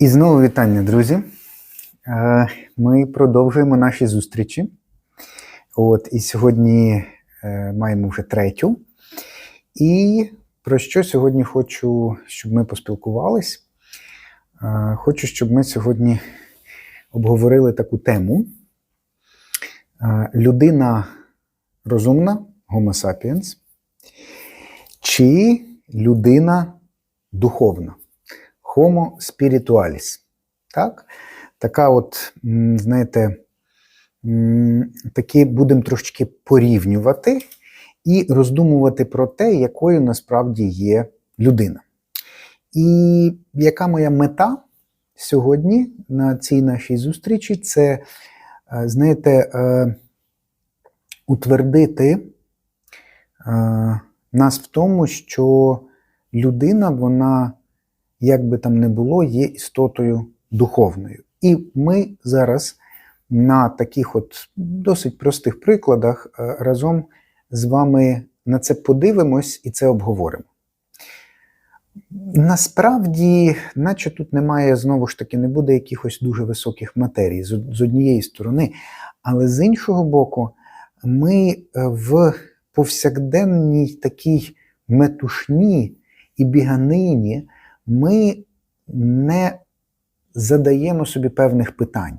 І знову вітання, друзі. Е, Ми продовжуємо наші зустрічі. От, і сьогодні е, маємо вже третю. І про що сьогодні хочу, щоб ми поспілкувались? Е, Хочу, щоб ми сьогодні обговорили таку тему. Людина розумна, Homo sapiens, чи людина духовна? Homo spiritualis. Так? Така от, знаєте, м, таки будемо трошечки порівнювати і роздумувати про те, якою насправді є людина. І яка моя мета сьогодні на цій нашій зустрічі це, е, знаєте, е, утвердити е, нас в тому, що людина, вона як би там не було, є істотою духовною. І ми зараз на таких от досить простих прикладах е, разом з вами на це подивимось і це обговоримо. Насправді, наче тут немає, знову ж таки, не буде якихось дуже високих матерій з, однієї сторони, але з іншого боку, ми е, в повсякденній такій метушні і біганині ми не задаємо собі певних питань.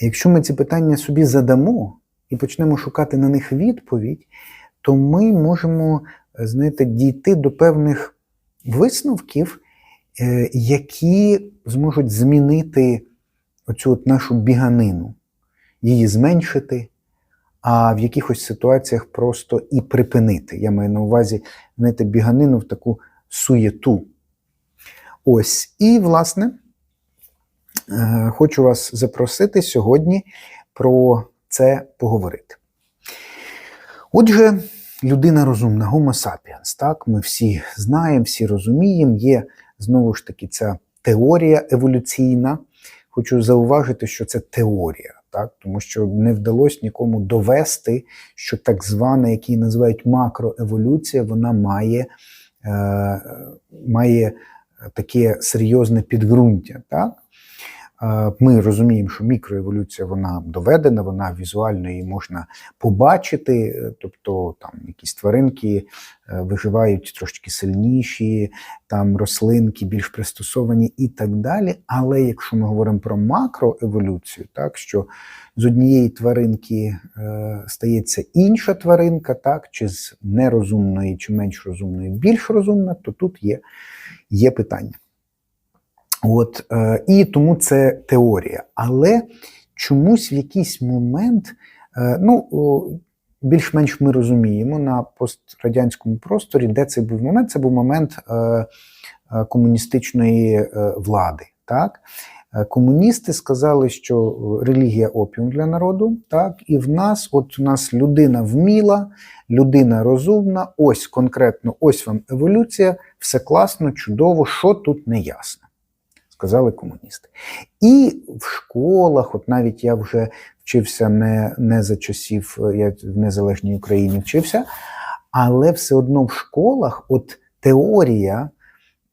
Якщо ми ці питання собі задамо і почнемо шукати на них відповідь, то ми можемо знаєте, дійти до певних висновків, е, які зможуть змінити оцю от нашу біганину, її зменшити, а в якихось ситуаціях просто і припинити. Я маю на увазі знаєте, біганину в таку суєту. Ось, і, власне, е, хочу вас запросити сьогодні про це поговорити. Отже, людина розумна, Homo sapiens, так, ми всі знаємо, всі розуміємо, є знову ж таки ця теорія еволюційна. Хочу зауважити, що це теорія, так, тому що не вдалося нікому довести, що так звана, який називають макроеволюція, вона має, е, має таке серйозне підґрунтя. Так? Ми розуміємо, що мікроеволюція вона доведена, вона візуально її можна побачити, е, тобто там якісь тваринки е, виживають трошки сильніші, там рослинки більш пристосовані і так далі. Але якщо ми говоримо про макроеволюцію, так що з однієї тваринки е, стається інша тваринка, так, чи з нерозумної, чи менш розумної, більш розумна, то тут є, є питання. От, е, І тому це теорія. Але чомусь в якийсь момент, е, ну, більш-менш ми розуміємо на пострадянському просторі, де це був момент, це був момент е, е, комуністичної е, влади. Так? Е, Комуністи сказали, що релігія опіум для народу, так, і в нас, от у нас людина вміла, людина розумна, ось конкретно, ось вам еволюція, все класно, чудово, що тут не ясно сказали комуністи. І в школах, от навіть я вже вчився не, не за часів, я в незалежній Україні вчився, але все одно в школах от теорія,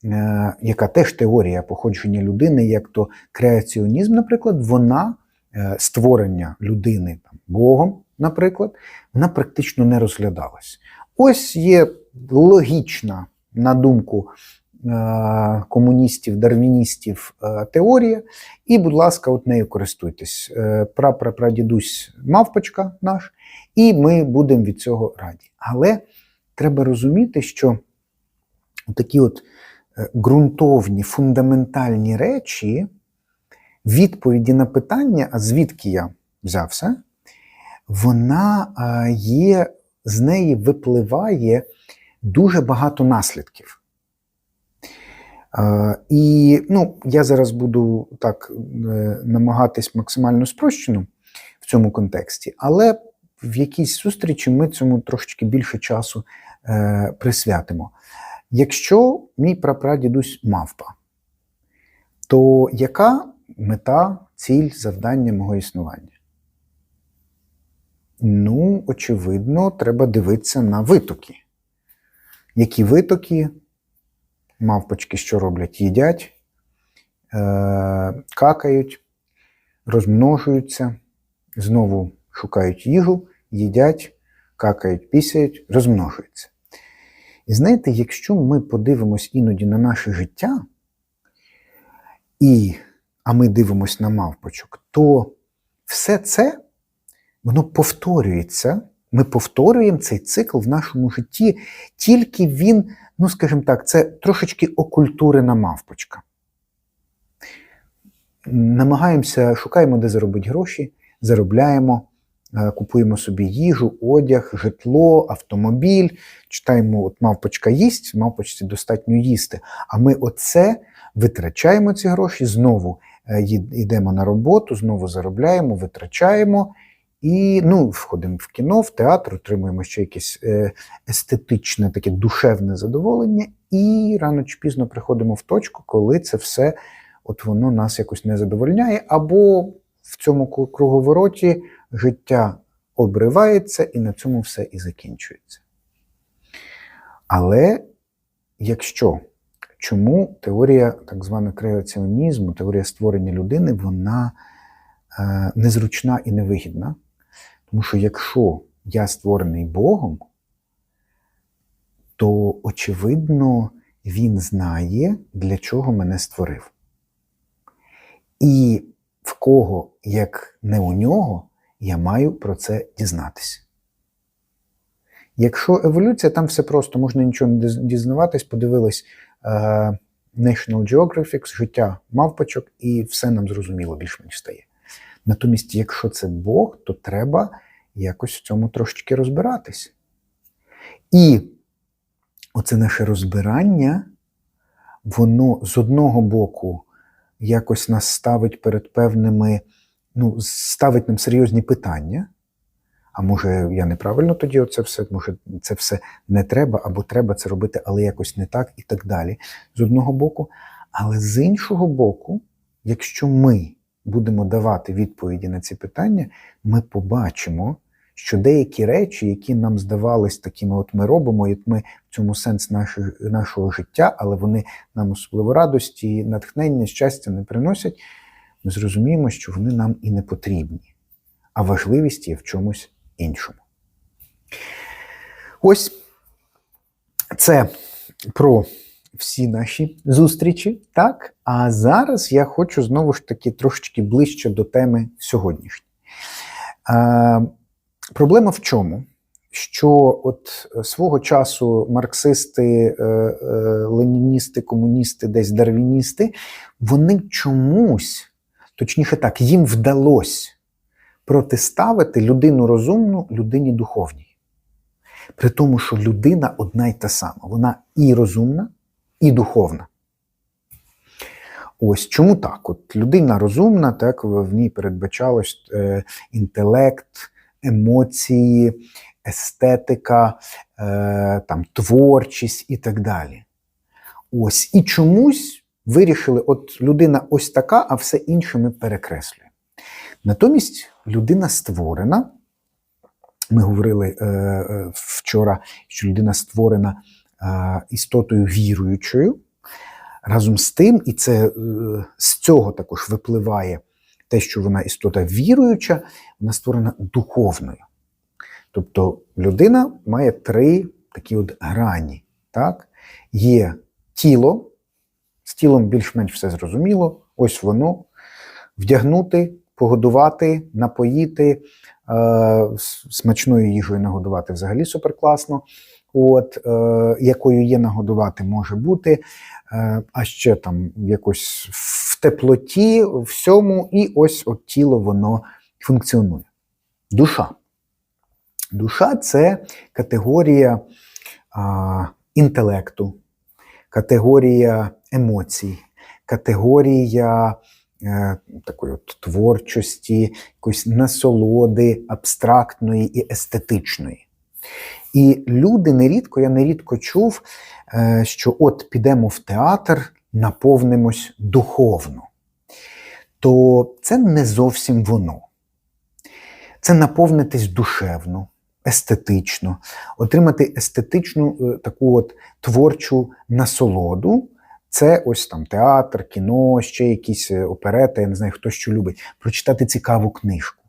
е, яка теж теорія походження людини, як то креаціонізм, наприклад, вона е, створення людини там, Богом, наприклад, вона практично не розглядалась. Ось є логічна, на думку е, комуністів, дарвіністів е, теорія, і, будь ласка, от нею користуйтесь. Е, Прапрапрадідусь мавпочка наш, і ми будемо від цього раді. Але треба розуміти, що такі от е, ґрунтовні, фундаментальні речі, відповіді на питання, а звідки я взявся, вона е, є, з неї випливає дуже багато наслідків. І ну, я зараз буду так е, намагатись максимально спрощено в цьому контексті, але в якійсь зустрічі ми цьому трошечки більше часу е, присвятимо. Якщо мій прапрадідусь мавпа, то яка мета, ціль, завдання мого існування? Ну, очевидно, треба дивитися на витоки. Які витоки, мавпочки що роблять? Їдять какають, розмножуються, знову шукають їжу, їдять, какають, пісяють, розмножуються. І знаєте, якщо ми подивимось іноді на наше життя, і, а ми дивимось на мавпочок, то все це воно повторюється. Ми повторюємо цей цикл в нашому житті, тільки він, ну скажімо так, це трошечки окультурена мавпочка. Намагаємося, шукаємо, де заробити гроші, заробляємо, е, купуємо собі їжу, одяг, житло, автомобіль. Читаємо, от мавпочка їсть, мавпочці достатньо їсти. А ми оце витрачаємо ці гроші, знову е, йдемо на роботу, знову заробляємо, витрачаємо. І ну, входимо в кіно, в театр, отримуємо ще якесь е, естетичне, таке душевне задоволення, і рано чи пізно приходимо в точку, коли це все от воно нас якось не задовольняє, або в цьому круговороті життя обривається і на цьому все і закінчується. Але якщо чому теорія так званого креаціонізму, теорія створення людини, вона е, незручна і невигідна? Тому що якщо я створений Богом, то, очевидно, Він знає, для чого мене створив. І в кого, як не у нього, я маю про це дізнатися. Якщо еволюція, там все просто, можна нічого не дізнаватись, подивились uh, National Geographic, життя мавпочок, і все нам зрозуміло більш-менш стає. Натомість, якщо це Бог, то треба якось в цьому трошечки розбиратись. І оце наше розбирання, воно з одного боку якось нас ставить перед певними, ну, ставить нам серйозні питання. А може, я неправильно тоді оце все, може, це все не треба, або треба це робити, але якось не так і так далі. З одного боку. Але з іншого боку, якщо ми будемо давати відповіді на ці питання, ми побачимо, що деякі речі, які нам здавались такими, от ми робимо, і ми в цьому сенс нашого, нашого життя, але вони нам особливо радості, натхнення, щастя не приносять, ми зрозуміємо, що вони нам і не потрібні, а важливість є в чомусь іншому. Ось це про всі наші зустрічі, так? А зараз я хочу знову ж таки трошечки ближче до теми сьогоднішньої. Проблема в чому? Що от свого часу марксисти, е, е, леніністи, комуністи, десь дарвіністи, вони чомусь, точніше так, їм вдалося протиставити людину розумну людині духовній. При тому, що людина одна й та сама. Вона і розумна, і духовна. Ось чому так? От Людина розумна, так в ній передбачалось е, інтелект, емоції, естетика, е, там, творчість і так далі. Ось. І чомусь вирішили, от людина ось така, а все інше ми перекреслюємо. Натомість людина створена. Ми говорили е, е, вчора, що людина створена істотою віруючою. Разом з тим, і це е, з цього також випливає те, що вона істота віруюча, вона створена духовною. Тобто людина має три такі от грані. Так? Є тіло, з тілом більш-менш все зрозуміло, ось воно вдягнути, погодувати, напоїти, е, смачною їжею нагодувати взагалі суперкласно. От, е, якою є нагодувати може бути, е, а ще там якось в теплоті, всьому, і ось от тіло воно функціонує. Душа. Душа це категорія а, інтелекту, категорія емоцій, категорія е, такої от творчості, якоїсь насолоди абстрактної і естетичної. І люди нерідко, я нерідко чув, е, що от підемо в театр, наповнимось духовно. То це не зовсім воно. Це наповнитись душевно, естетично, отримати естетичну е, таку от творчу насолоду, Це ось там театр, кіно, ще якісь е, оперети, я не знаю, хто що любить, прочитати цікаву книжку.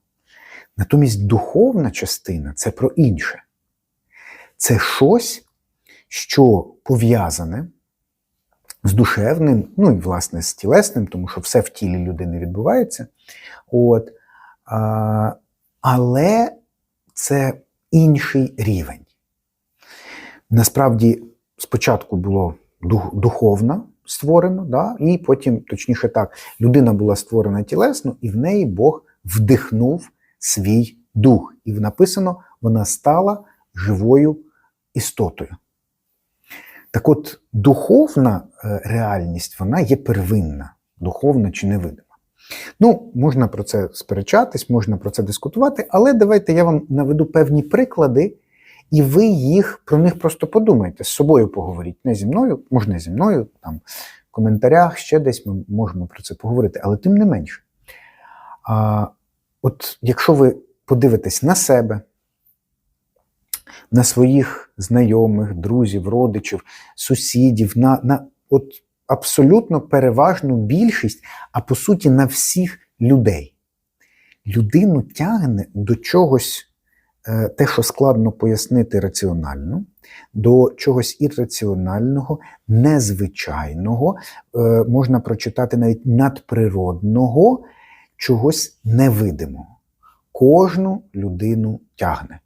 Натомість духовна частина це про інше. Це щось, що пов'язане з душевним, ну і власне з тілесним, тому що все в тілі людини відбувається. От, а, але це інший рівень. Насправді, спочатку було дух, духовно створено, да, і потім, точніше так, людина була створена тілесно, і в неї Бог вдихнув свій дух. І написано, вона стала живою істотою. Так от, духовна е, реальність, вона є первинна, духовна чи невидима. Ну, можна про це сперечатись, можна про це дискутувати, але давайте я вам наведу певні приклади, і ви їх про них просто подумайте, з собою поговоріть. Не зі мною, можна зі мною, там в коментарях ще десь ми можемо про це поговорити, але тим не менше. А, От якщо ви подивитесь на себе, на своїх знайомих, друзів, родичів, сусідів, на, на от абсолютно переважну більшість, а по суті, на всіх людей. Людину тягне до чогось, е, те, що складно пояснити раціонально, до чогось ірраціонального, незвичайного, е, можна прочитати навіть надприродного, чогось невидимого. Кожну людину тягне.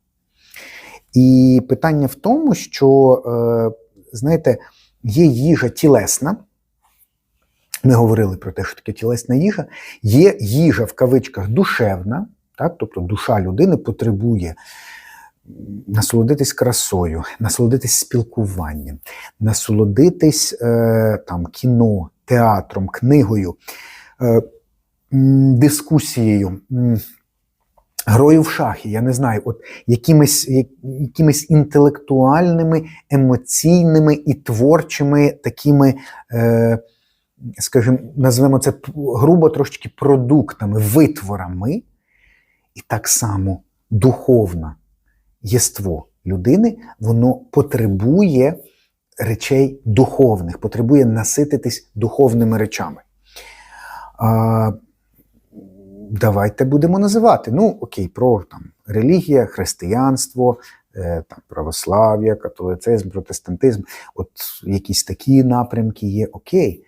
І питання в тому, що, е, знаєте, є їжа тілесна. Ми говорили про те, що таке тілесна їжа, є їжа в кавичках душевна, так? тобто душа людини потребує насолодитись красою, насолодитись спілкуванням, насолодитись е, там, кіно, театром, книгою, е, дискусією, грою в шахи, я не знаю, от якимись, якимись інтелектуальними, емоційними і творчими такими. Е, скажімо, назвемо це грубо трошки продуктами, витворами, і так само духовне єство людини, воно потребує речей духовних, потребує насититись духовними речами. Давайте будемо називати. Ну, окей, про там, релігія, християнство, е, там, православ'я, католицизм, протестантизм, от якісь такі напрямки є окей.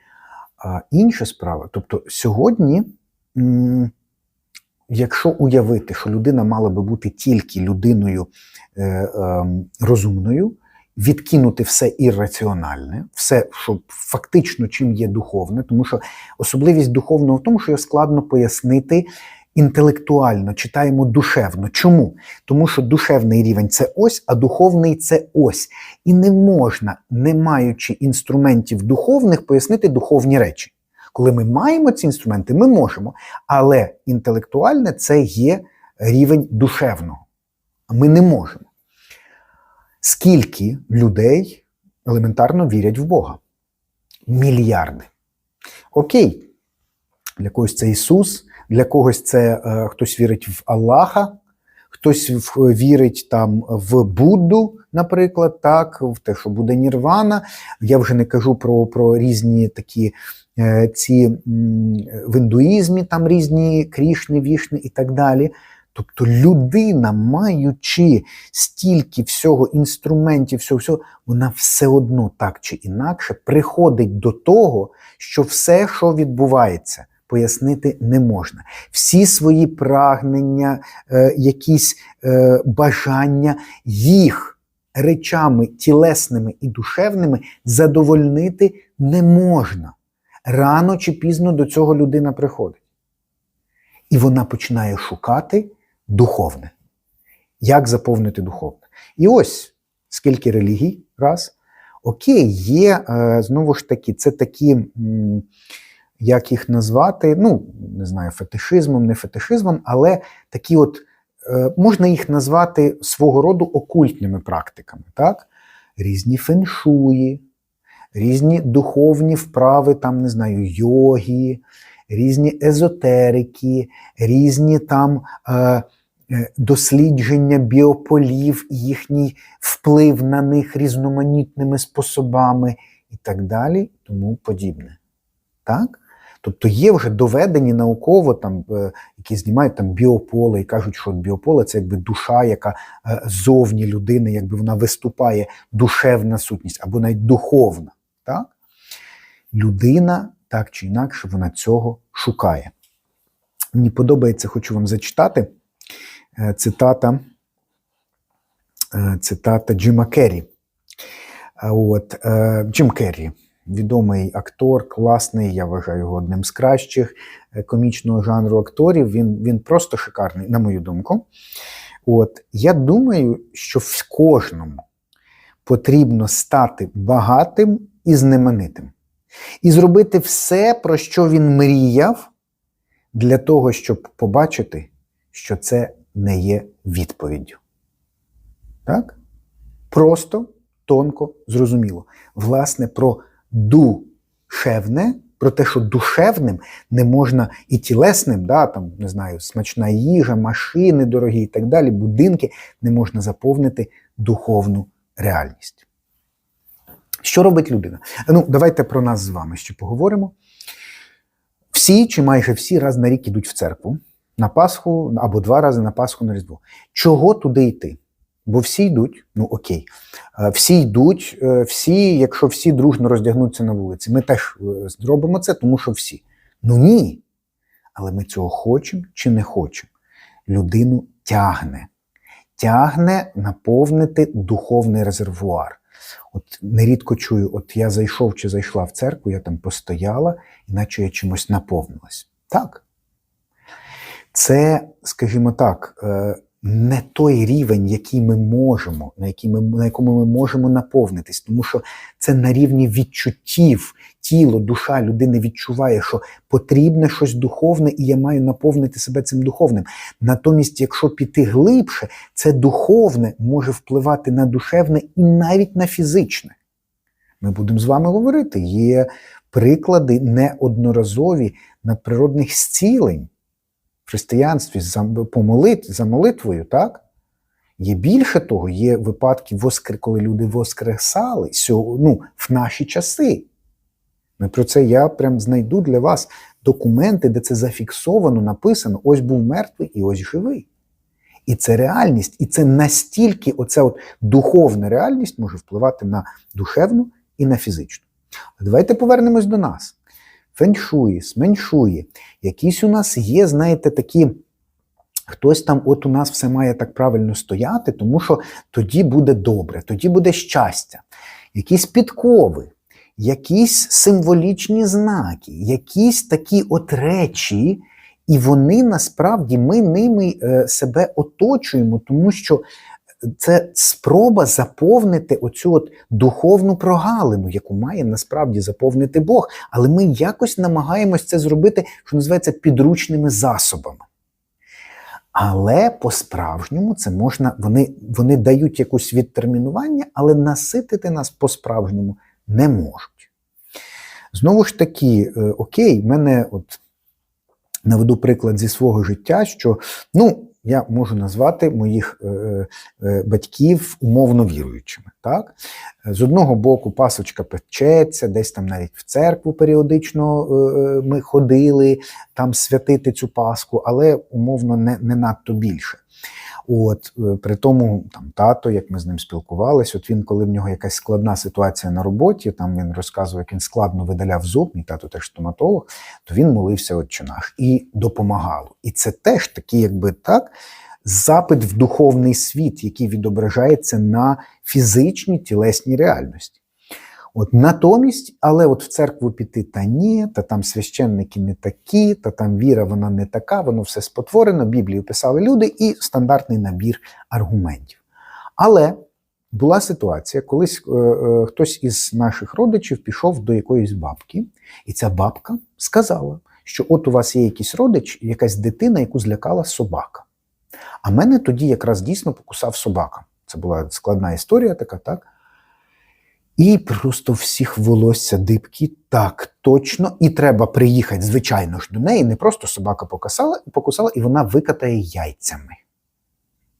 А інша справа, тобто сьогодні, якщо уявити, що людина мала би бути тільки людиною е, е, розумною, відкинути все ірраціональне, все, що фактично чим є духовне, тому що особливість духовного в тому, що його складно пояснити. Інтелектуально читаємо душевно. Чому? Тому що душевний рівень це ось, а духовний це ось. І не можна, не маючи інструментів духовних, пояснити духовні речі. Коли ми маємо ці інструменти, ми можемо. Але інтелектуальне це є рівень душевного. Ми не можемо скільки людей елементарно вірять в Бога? Мільярди. Окей, для когось це Ісус, для когось це е, хтось вірить в Аллаха, хтось вірить там в Будду, наприклад, так, в те, що буде Нірвана. Я вже не кажу про про різні такі е, ці в індуїзмі, там різні крішни, вішни і так далі. Тобто людина, маючи стільки всього інструментів, всього, всього, вона все одно так чи інакше приходить до того, що все, що відбувається, пояснити не можна. Всі свої прагнення, е, якісь е, бажання, їх речами тілесними і душевними задовольнити не можна. Рано чи пізно до цього людина приходить. І вона починає шукати духовне. Як заповнити духовне? І ось скільки релігій, раз. Окей, є, е, знову ж таки, це такі, як їх назвати, ну, не знаю, фетишизмом, не фетишизмом, але такі от, е, можна їх назвати свого роду окультними практиками. так? Різні феншуї, різні духовні вправи, там, не знаю, йоги, різні езотерики, різні там. Е, дослідження біополів, їхній вплив на них різноманітними способами і так далі, тому подібне. Так? Тобто є вже доведені науково, там, е, які знімають там біополе і кажуть, що біополе це якби душа, яка е, зовні людини, якби вона виступає душевна сутність або навіть духовна. Так? Людина так чи інакше вона цього шукає. Мені подобається, хочу вам зачитати е, цитата, е, цитата Джима Керрі. От, е, Джим Керрі, відомий актор, класний, я вважаю його одним з кращих е, комічного жанру акторів. Він, він просто шикарний, на мою думку. От, я думаю, що в кожному потрібно стати багатим і знаменитим. І зробити все, про що він мріяв, для того, щоб побачити, що це не є відповіддю. Так? Просто, тонко, зрозуміло. Власне, про душевне, про те, що душевним не можна і тілесним, да, там, не знаю, смачна їжа, машини дорогі і так далі, будинки не можна заповнити духовну реальність. Що робить людина? Ну, давайте про нас з вами ще поговоримо. Всі чи майже всі раз на рік йдуть в церкву на Пасху або два рази на Пасху на Різдво. Чого туди йти? Бо всі йдуть, ну окей, Е, всі йдуть, е, всі, якщо всі дружно роздягнуться на вулиці, ми теж е, зробимо це, тому що всі. Ну ні. Але ми цього хочемо чи не хочемо. Людину тягне. Тягне наповнити духовний резервуар. От нерідко чую, от я зайшов чи зайшла в церкву, я там постояла, іначе я чимось наповнилась. Так. Це, скажімо так, е, не той рівень, який ми можемо, на, який ми, на якому ми можемо наповнитись, тому що це на рівні відчуттів, тіло, душа людини відчуває, що потрібне щось духовне, і я маю наповнити себе цим духовним. Натомість, якщо піти глибше, це духовне може впливати на душевне і навіть на фізичне. Ми будемо з вами говорити. Є приклади неодноразові надприродних зцілень в християнстві за, по молит, за молитвою, так? Є більше того, є випадки, воскр... коли люди воскресали ну, в наші часи. Ми про це я прям знайду для вас документи, де це зафіксовано, написано: ось був мертвий і ось живий. І це реальність, і це настільки оця от духовна реальність може впливати на душевну і на фізичну. Давайте повернемось до нас. Феншуї, сменшуї. Якісь у нас є, знаєте, такі. Хтось там, от у нас все має так правильно стояти, тому що тоді буде добре, тоді буде щастя. Якісь підкови, якісь символічні знаки, якісь такі от речі, і вони насправді ми ними е, себе оточуємо, тому що це спроба заповнити оцю от духовну прогалину, яку має насправді заповнити Бог. Але ми якось намагаємось це зробити, що називається підручними засобами. Але по-справжньому це можна, вони, вони дають якусь відтермінування, але наситити нас по-справжньому не можуть. Знову ж таки, е, окей, мене от наведу приклад зі свого життя, що ну, я можу назвати моїх е, е, батьків умовно віруючими. Так? З одного боку, пасочка печеться, десь там навіть в церкву періодично е, ми ходили там святити цю Пасху, але умовно не, не надто більше. От е, при тому, там тато, як ми з ним спілкувалися, от він, коли в нього якась складна ситуація на роботі, там він розказував, як він складно видаляв зуб, мій тато теж стоматолог, то він молився отче наш і допомагало. І це теж такий, якби так, запит в духовний світ, який відображається на фізичній тілесній реальності. От натомість, але от в церкву піти та ні, та там священники не такі, та там віра вона не така, воно все спотворено, Біблію писали люди і стандартний набір аргументів. Але була ситуація, колись е, е, хтось із наших родичів пішов до якоїсь бабки, і ця бабка сказала, що от у вас є якийсь родич, якась дитина, яку злякала собака. А мене тоді якраз дійсно покусав собака. Це була складна історія така, так? І просто всіх волосся дибки, так, точно, і треба приїхати, звичайно ж, до неї. Не просто собака покусала, покусала і вона викатає яйцями.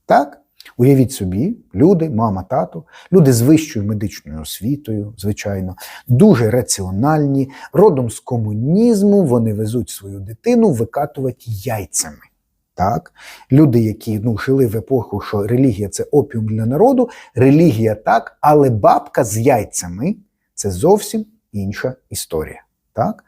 Так? Уявіть собі, люди, мама, тато, люди з вищою медичною освітою, звичайно, дуже раціональні, родом з комунізму, вони везуть свою дитину викатувати яйцями. Так? Люди, які ну, жили в епоху, що релігія це опіум для народу, релігія так, але бабка з яйцями це зовсім інша історія. Так?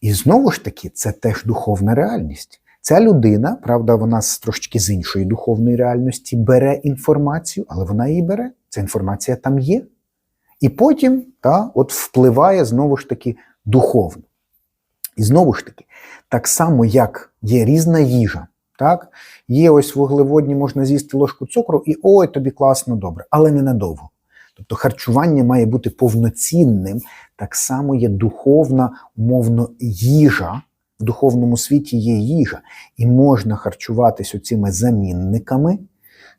І знову ж таки, це теж духовна реальність. Ця людина, правда, вона з трошки з іншої духовної реальності бере інформацію, але вона її бере. Ця інформація там є. І потім та, от впливає знову ж таки духовно. І знову ж таки, так само, як є різна їжа. Так? Є ось вуглеводні, можна з'їсти ложку цукру, і ой, тобі класно, добре, але ненадовго. Тобто харчування має бути повноцінним, так само є духовна, умовно, їжа. В духовному світі є їжа, і можна харчуватись оцими замінниками,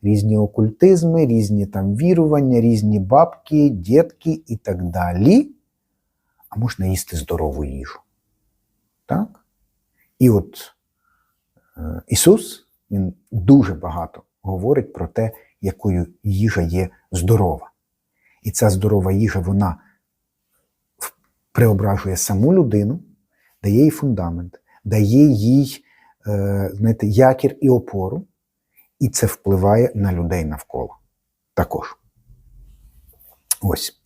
різні окультизми, різні там вірування, різні бабки, дітки і так далі. А можна їсти здорову їжу. Так? І от Ісус Він дуже багато говорить про те, якою їжа є здорова. І ця здорова їжа, вона преображує саму людину, дає їй фундамент, дає їй е, знаєте, якір і опору, і це впливає на людей навколо. Також. Ось.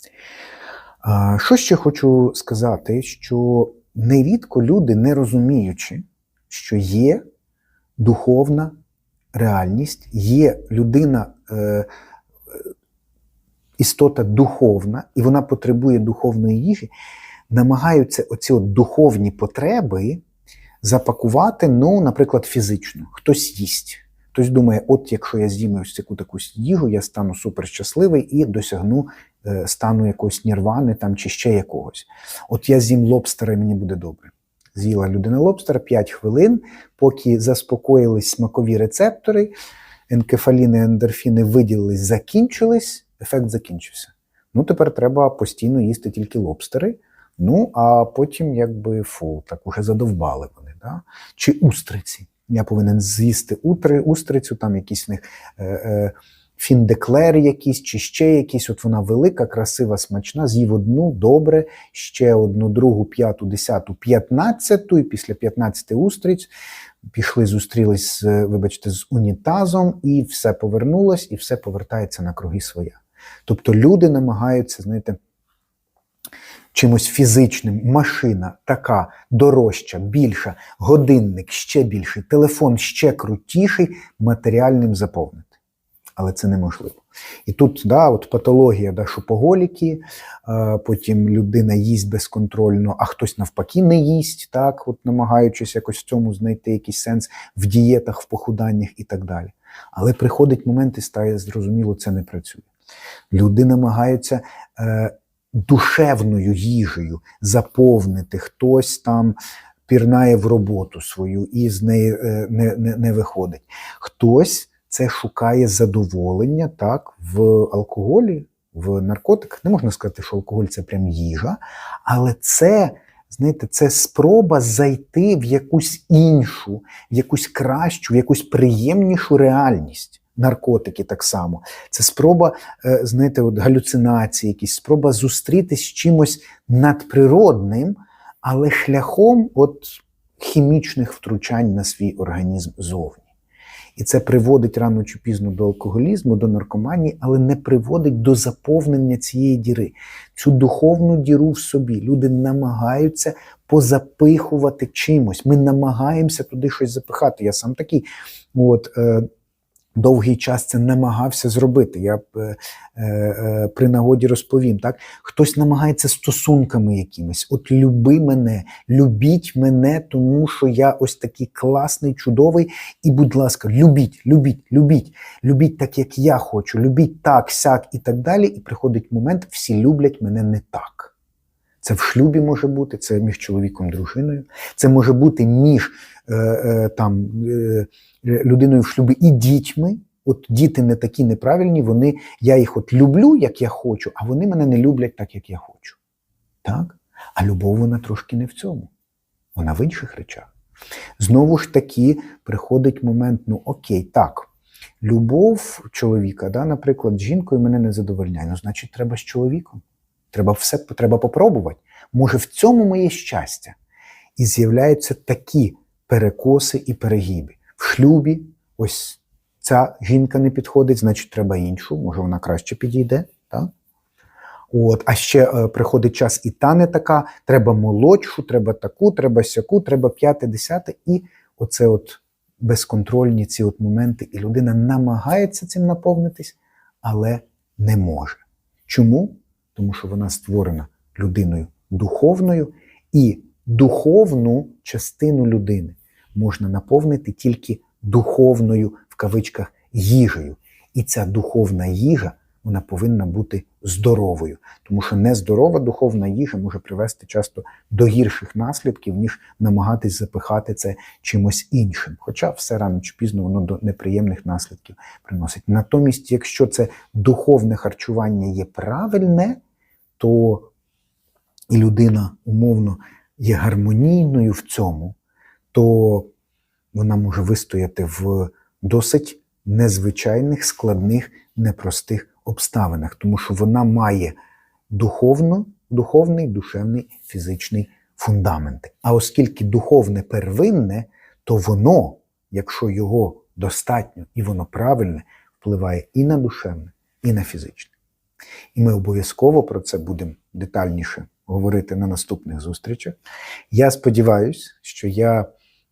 Що ще хочу сказати, що нерідко люди, не розуміючи, що є духовна реальність, є людина. Е, істота духовна, і вона потребує духовної їжі, намагаються оці от духовні потреби запакувати, ну, наприклад, фізично. Хтось їсть. Хтось думає, от якщо я з'їм ось таку таку їжу, я стану суперщасливий і досягну е, стану якоїсь нірвани там, чи ще якогось. От я з'їм лобстера, і мені буде добре. З'їла людина лобстера 5 хвилин, поки заспокоїлись смакові рецептори, енкефаліни, ендорфіни виділились, закінчились ефект закінчився. Ну, тепер треба постійно їсти тільки лобстери. Ну, а потім, якби фу, так уже задовбали вони. Да? Чи устриці. Я повинен з'їсти устрицю, там якісь в них е, е, фіндеклер якісь, чи ще якісь. От вона велика, красива, смачна. З'їв одну, добре, ще одну, другу, п'яту, десяту, п'ятнадцяту, і після п'ятнадцяти устриць пішли, зустрілись, вибачте, з унітазом, і все повернулось, і все повертається на круги своя. Тобто люди намагаються, знаєте, чимось фізичним, машина така дорожча, більша, годинник ще більший, телефон ще крутіший, матеріальним заповнити. Але це неможливо. І тут да, от патологія да, шопоголіки, потім людина їсть безконтрольно, а хтось навпаки не їсть, так, от намагаючись якось в цьому знайти якийсь сенс в дієтах, в похуданнях і так далі. Але приходить момент і стає зрозуміло, це не працює. Люди намагаються е, душевною їжею заповнити хтось там. Пірнає в роботу свою і з неї е, не, не, не виходить. Хтось це шукає задоволення так, в алкоголі, в наркотиках. Не можна сказати, що алкоголь це прям їжа, але це. Знаєте, це спроба зайти в якусь іншу, в якусь кращу, в якусь приємнішу реальність наркотики так само. Це спроба, е, знаєте, от галюцинації, якісь спроба зустрітись з чимось надприродним, але шляхом от хімічних втручань на свій організм зовні. І це приводить рано чи пізно до алкоголізму, до наркоманії, але не приводить до заповнення цієї діри. Цю духовну діру в собі люди намагаються позапихувати чимось. Ми намагаємося туди щось запихати. Я сам такий. От, е, довгий час це намагався зробити. Я е, е, при нагоді розповім. Так? Хтось намагається стосунками якимись. От люби мене, любіть мене, тому що я ось такий класний, чудовий. І, будь ласка, любіть, любіть, любіть, любіть так, як я хочу, любіть так, сяк і так далі. І приходить момент, всі люблять мене не так. Це в шлюбі може бути, це між чоловіком і дружиною, це може бути між е, е, там, е, людиною в шлюбі і дітьми. От діти не такі неправильні, вони, я їх от люблю, як я хочу, а вони мене не люблять так, як я хочу. Так? А любов вона трошки не в цьому. Вона в інших речах. Знову ж таки, приходить момент: ну окей, так, любов чоловіка, да, наприклад, з жінкою мене не задовольняє. Ну, значить, треба з чоловіком. Треба все треба попробувати. Може, в цьому моє щастя. І з'являються такі перекоси і перегиби. В шлюбі ось ця жінка не підходить, значить, треба іншу, може, вона краще підійде. Так? От, а ще е, приходить час, і та не така, треба молодшу, треба таку, треба сяку, треба п'яте, десяте. І оце от безконтрольні ці от моменти, і людина намагається цим наповнитись, але не може. Чому? Тому що вона створена людиною духовною, і духовну частину людини можна наповнити тільки духовною в кавичках їжею. І ця духовна їжа вона повинна бути здоровою, тому що нездорова духовна їжа може привести часто до гірших наслідків, ніж намагатись запихати це чимось іншим. Хоча все рано чи пізно воно до неприємних наслідків приносить. Натомість, якщо це духовне харчування є правильне, то і людина умовно є гармонійною в цьому, то вона може вистояти в досить незвичайних, складних, непростих обставинах, тому що вона має духовно, духовний, душевний, фізичний фундамент. А оскільки духовне первинне, то воно, якщо його достатньо і воно правильне, впливає і на душевне, і на фізичне. І ми обов'язково про це будемо детальніше говорити на наступних зустрічах. Я сподіваюся, що я,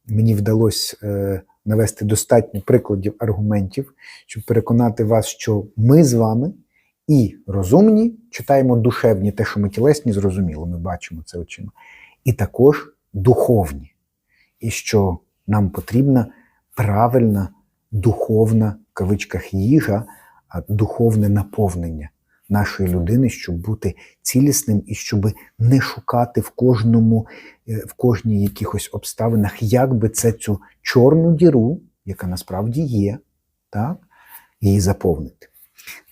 мені вдалося е, навести достатньо прикладів аргументів, щоб переконати вас, що ми з вами і розумні, читаємо душевні, те, що ми тілесні, зрозуміло, ми бачимо це очима, і також духовні. І що нам потрібна правильна духовна в кавичках їжа, духовне наповнення нашої людини, щоб бути цілісним і щоб не шукати в кожному, е, в кожній якихось обставинах, як би це цю чорну діру, яка насправді є, так, її заповнити.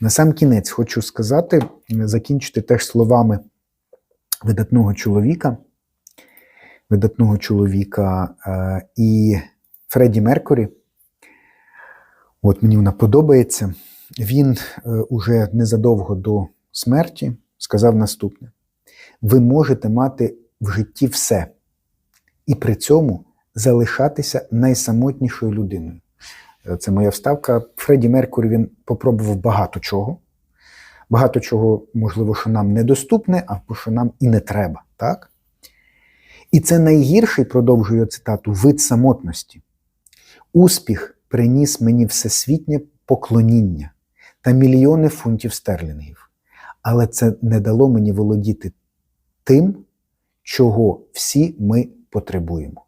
На сам кінець хочу сказати, закінчити теж словами видатного чоловіка, видатного чоловіка е, і Фредді Меркурі. От мені вона подобається. Він е, уже незадовго до смерті сказав наступне: ви можете мати в житті все, і при цьому залишатися найсамотнішою людиною. Е, Це моя вставка. Фредді Меркурі він попробував багато чого. Багато чого, можливо, що нам недоступне, або що нам і не треба. Так? І це найгірший, продовжую цитату, вид самотності. Успіх приніс мені всесвітнє поклоніння та мільйони фунтів стерлінгів. Але це не дало мені володіти тим, чого всі ми потребуємо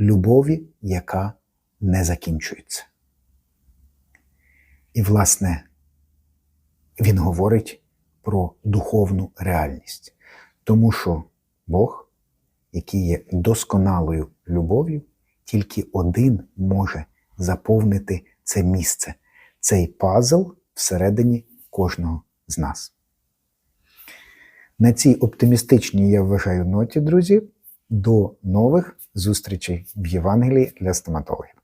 любові, яка не закінчується. І, власне, він говорить про духовну реальність, тому що Бог, який є досконалою любов'ю, тільки один може заповнити це місце, цей пазл всередині кожного з нас. На цій оптимістичній, я вважаю, ноті, друзі, до нових зустрічей в Євангелії для стоматологів.